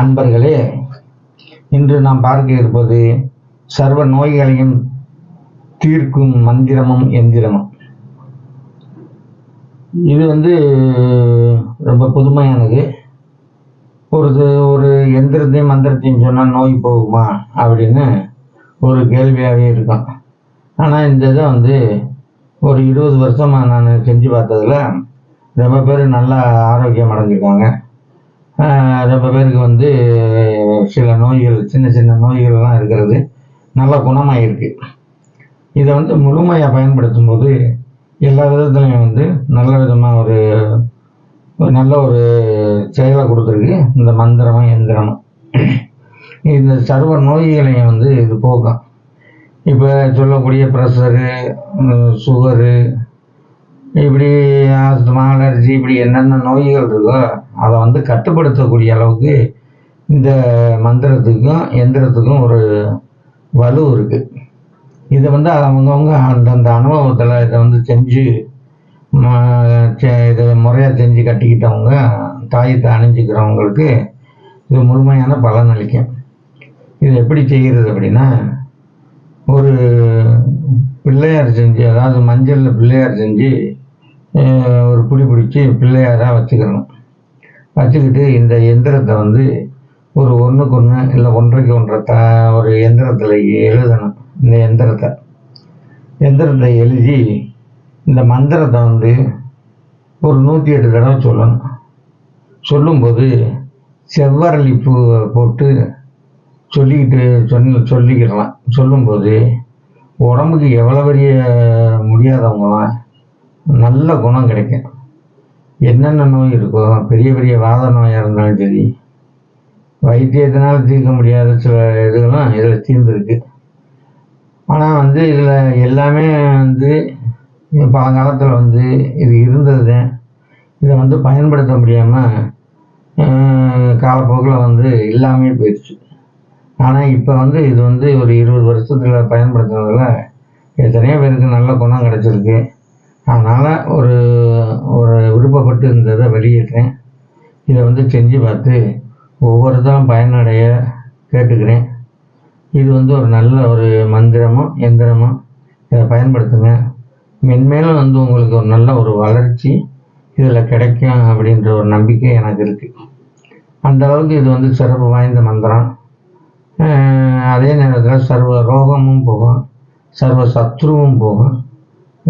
அன்பர்களே இன்று நாம் பார்க்க இருப்பது சர்வ நோய்களையும் தீர்க்கும் மந்திரமும் எந்திரமும். இது வந்து ரொம்ப புதுமையானது. ஒரு ஒரு எந்திரத்தையும் மந்திரத்தையும் சொன்னால் நோய் போகுமா அப்படின்னு ஒரு கேள்வியாகவே இருக்கும். ஆனால் இந்த இதை வந்து ஒரு இருபது வருஷமாக நான் செஞ்சு பார்த்ததுல ரொம்ப பேர் நல்லா ஆரோக்கியம் அடைஞ்சிருக்காங்க. ரொம்ப பேருக்கு வந்து சில நோய்கள் சின்ன சின்ன நோய்கள்லாம் இருக்கிறது நல்ல குணமாயிருக்கு. இதை வந்து முழுமையாக பயன்படுத்தும் போது எல்லா விதத்துலையும் வந்து நல்ல விதமாக ஒரு ஒரு நல்ல ஒரு செயலை கொடுத்துருக்கு. இந்த மந்திரமும் எந்திரமும். இந்த சர்வ நோய்களையும் வந்து இது போக்கும். இப்போ சொல்லக்கூடிய ப்ரெஷரு சுகரு இப்படி ஆஸ்துமா அலர்ஜி இப்படி என்னென்ன நோய்கள் இருக்கோ அதை வந்து கட்டுப்படுத்தக்கூடிய அளவுக்கு இந்த மந்திரத்துக்கும் எந்திரத்துக்கும் ஒரு வலு இருக்குது இதை வந்து அவங்கவுங்க அந்தந்த அனுபவத்தில் இதை வந்து செஞ்சு ம- செ- இதை முறையாக செஞ்சு கட்டிக்கிட்டவங்க தாயத்தை அணிஞ்சிக்கிறவங்களுக்கு இது முழுமையான பலன் அளிக்கும் இது எப்படி செய்கிறது அப்படின்னா ஒரு பிள்ளையார் செஞ்சு அதாவது மஞ்சளில் பிள்ளையார் செஞ்சு ஒரு பிடி பிடிச்சி பிள்ளையாராக வச்சுக்கிறணும் வச்சுக்கிட்டு இந்த எந்திரத்தை வந்து ஒரு ஒன்றுக்கு ஒன்று இல்லை ஒன்றைக்கு ஒன்றை த ஒரு எந்திரத்தில் எழுதணும். இந்த எந்திரத்தை. எந்திரத்தை எழுதி இந்த மந்திரத்தை வந்து ஒரு நூற்றி எட்டு தடவை சொல்லணும். சொல்லும்போது செவ்வரளி பூ போட்டு சொல்லிக்கிட்டு சொல்லி சொல்லிக்கிடலாம். சொல்லும்போது உடம்புக்கு எவ்வளோ பெரிய முடியாதவங்களாம் நல்ல குணம் கிடைக்கும். என்னென்ன நோய் இருக்கோ பெரிய பெரிய வாத நோயாக இருந்தாலும் சரி வைத்தியத்தினால் தீர்க்க முடியாத சில இதுகளும் இதில் தீர்ந்துருக்கு. ஆனால் வந்து இதில் எல்லாமே வந்து பழங்காலத்தில் வந்து இது இருந்தது. தான் இதை வந்து பயன்படுத்த முடியாமல் காலப்போக்கில் வந்து இல்லாமே போயிடுச்சு ஆனால் இப்போ வந்து இது வந்து ஒரு இருபது வருஷத்தில் பயன்படுத்துனதுல எத்தனையோ பேருக்கு நல்ல குணம் கிடச்சிருக்கு. அதனால் ஒரு ஒரு விருப்பப்பட்டு இந்த இதை வெளியிட்டேன். இதை வந்து செஞ்சு பார்த்து ஒவ்வொருத்தரும் பயனடைய கேட்டுக்கிறேன். இது வந்து ஒரு நல்ல ஒரு மந்திரமும் எந்திரமும் இதை பயன்படுத்துங்க. மென்மேலும் வந்து உங்களுக்கு ஒரு நல்ல ஒரு வளர்ச்சி இதில் கிடைக்கும் அப்படின்ற ஒரு நம்பிக்கை எனக்கு இருக்குது அந்த அளவுக்கு இது வந்து சிறப்பு வாய்ந்த மந்திரம். அதே நேரத்தில் சர்வ ரோகமும் போகும் சர்வ சத்ருவும் போகும்.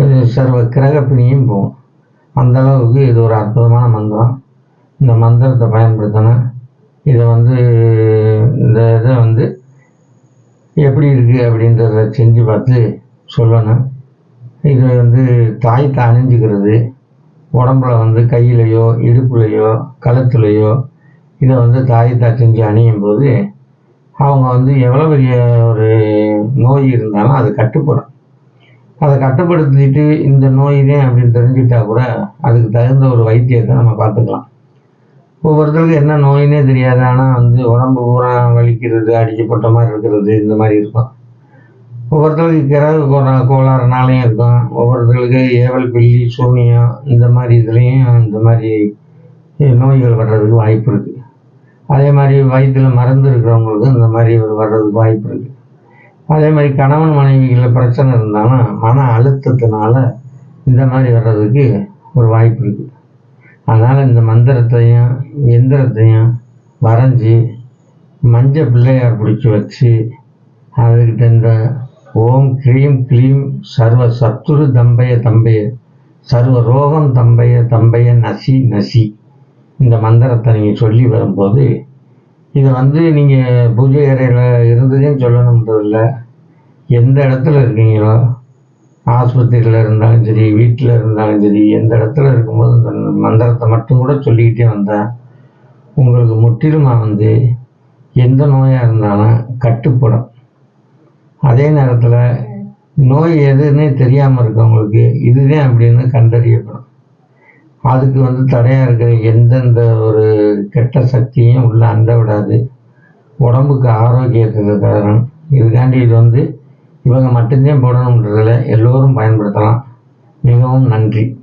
இது சர்வ கிரகப்பிணியும் போகும். அந்த அளவுக்கு இது ஒரு அற்புதமான மந்திரம். இந்த மந்திரத்தை பயன்படுத்தணும் இதை வந்து இந்த இதை வந்து எப்படி இருக்குது அப்படின்றத செஞ்சு பார்த்து சொல்லணும். இது வந்து தாய்த்தை அணிஞ்சிக்கிறது. உடம்புல வந்து கையிலையோ இடுப்புலையோ கழுத்துலையோ இதை வந்து தாயத்தா செஞ்சு அணியும் போது அவங்க வந்து எவ்வளோ பெரிய ஒரு நோய் இருந்தாலும் அது கட்டுப்படும். அதை கட்டுப்படுத்திட்டு இந்த நோய் தான் அப்படின்னு தெரிஞ்சுக்கிட்டா கூட அதுக்கு தகுந்த ஒரு வைத்தியத்தை நம்ம பார்த்துக்கலாம். ஒவ்வொருத்தருக்கும் என்ன நோயினே தெரியாது. ஆனால் வந்து உடம்பு பூரா வலிக்கிறது அடிக்கப்பட்ட மாதிரி இருக்கிறது இந்த மாதிரி இருக்கும். ஒவ்வொருத்தருக்கு கிரக கோளா கோளாறுனாலையும் இருக்கும். ஒவ்வொருத்தருக்கு ஏவல் பில்லி சூனியம் இந்த மாதிரி இதுலேயும் இந்த மாதிரி நோய்கள் வர்றதுக்கு வாய்ப்பு இருக்குது அதே மாதிரி வயிற்றில் மருந்து இருக்கிறவங்களுக்கு இந்த மாதிரி ஒரு வர்றதுக்கு வாய்ப்பு இருக்குது அதே மாதிரி கணவன் மனைவிகளில் பிரச்சனை இருந்தாலும் மன அழுத்தத்தினால இந்த மாதிரி வர்றதுக்கு ஒரு வாய்ப்பு இருக்குது அதனால் இந்த மந்திரத்தையும் எந்திரத்தையும் வரைஞ்சி மஞ்சள் பிள்ளையார் பிடிச்சி வச்சு அதுக்கிட்ட இந்த ஓம் க்ரீம் க்ளீம் சர்வ சத்துரு தம்பைய தம்பைய சர்வ ரோகம் தம்பைய தம்பைய நசி நசி இந்த மந்திரத்தை நீங்கள் சொல்லி வரும்போது இதை வந்து நீங்கள் பூஜை அறையில் இருந்ததையும் சொல்லணுன்றதில்லை எந்த இடத்துல இருக்கீங்களோ ஆஸ்பத்திரியில் இருந்தாலும் சரி வீட்டில் இருந்தாலும் சரி எந்த இடத்துல இருக்கும்போது இந்த மந்திரத்தை மட்டும் கூட சொல்லிக்கிட்டே வந்தால் உங்களுக்கு முற்றிலுமாக வந்து எந்த நோயாக இருந்தாலும் கட்டுப்படும். அதே நேரத்தில் நோய் எதுன்னே தெரியாமல் இருக்கவங்களுக்கு இதுதான் அப்படின்னு கண்டறியப்படும். அதுக்கு வந்து தடையாக இருக்கிற எந்தெந்த ஒரு கெட்ட சக்தியும் உள்ளே அண்ட விடாது. உடம்புக்கு ஆரோக்கியத்துக்கு காரணம். இதுக்காண்டி இது வந்து இவங்க மட்டும்தான் போடணுன்றதில் எல்லோரும் பயன்படுத்தலாம். மிகவும் நன்றி.